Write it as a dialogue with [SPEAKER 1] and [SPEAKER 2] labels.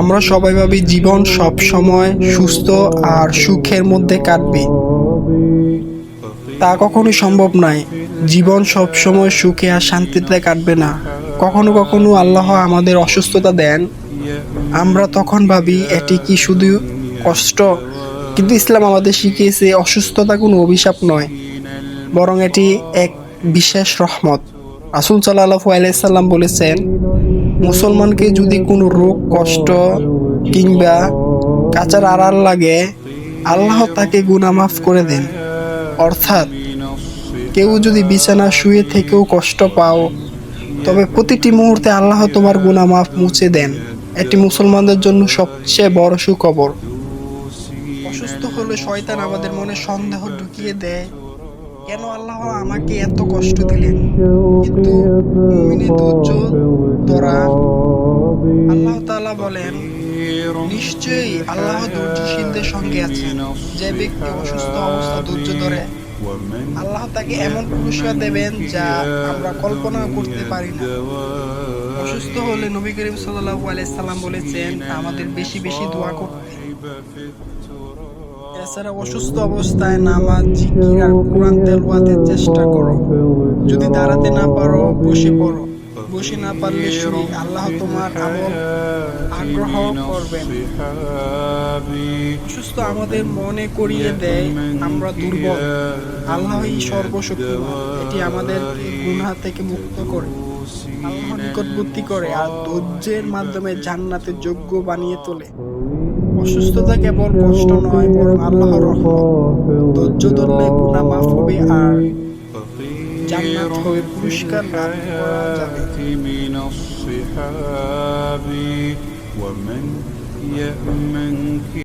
[SPEAKER 1] আমরা সবাই ভাবি জীবন সব সময় সুস্থ আর সুখের মধ্যে কাটবে। তা কখনোই সম্ভব নয়। জীবন সব সময় সুখে আর শান্তিতে কাটবে না। কখনো কখনো আল্লাহ আমাদের অসুস্থতা দেন। আমরা তখন ভাবি এটি কি শুধু কষ্ট? কিন্তু ইসলাম আমাদের শিখিয়েছে অসুস্থতা কোনো অভিশাপ নয়, বরং এটি এক বিশেষ রহমত। রাসুল সাল্লাহু আলাইসাল্লাম বলেছেন মুসলমানকে যদি কোনো রোগ, কষ্ট কিংবা কাচার আড়াল লাগে, আল্লাহ তাকে গুনাহ মাফ করে দেন। অর্থাৎ, কেউ যদি বিছানা শুয়ে থেকেও কষ্ট পাও, তবে প্রতিটি মুহূর্তে আল্লাহ তোমার গুনাহ মাফ মুছে দেন। এটি মুসলমানদের জন্য সবচেয়ে বড় সুখবর। অসুস্থ হলে শয়তান আমাদের মনে সন্দেহ ঢুকিয়ে দেয়, কেন আল্লাহ আমাকে এত কষ্ট দিলেন? কিন্তু ধরা আল্লাহ তাআলা বলেন নিশ্চয়ই আল্লাহ ধৈর্যশীলদের সঙ্গে আছেন। যে ব্যক্তি অসুস্থ অবস্থা ধৈর্য ধরে আল্লাহ তাকে এমন পুরস্কার দেবেন যা আমরা কল্পনা করতে পারি না। অসুস্থ হলে নবী করিম সাল্লাল্লাহু আলাইহি সাল্লাম বলেছেন আমাদের বেশি বেশি দোয়া করতে এছাড়া অসুস্থ অবস্থায় নামাজ জিকির আর কোরআন তেলাওয়াতের চেষ্টা করো। যদি দাঁড়াতে না পারো বসে পড়ো। বসে না পারলে শুনি, আল্লাহ তোমার আমল আগ্রহ করবেন। সুস্থ আমাদের মনে করিয়ে দেয়, আমরা দুর্বল। আল্লাহই সর্বশক্তিমান, এটি আমাদের গুনাহ থেকে মুক্ত করে। আল্লাহ নিকটবর্তী করে আর ধৈর্যের মাধ্যমে জান্নাতের যোগ্য বানিয়ে তোলে। অসুস্থতা কেবল কষ্ট নয়, বরং আল্লাহর রহমত। ধৈর্য ধরলে গুনাহ মাফ হবে আর জান্নাত হবে পুরস্কার লাভ করা যাবে
[SPEAKER 2] من الصحاب ومن يأمنك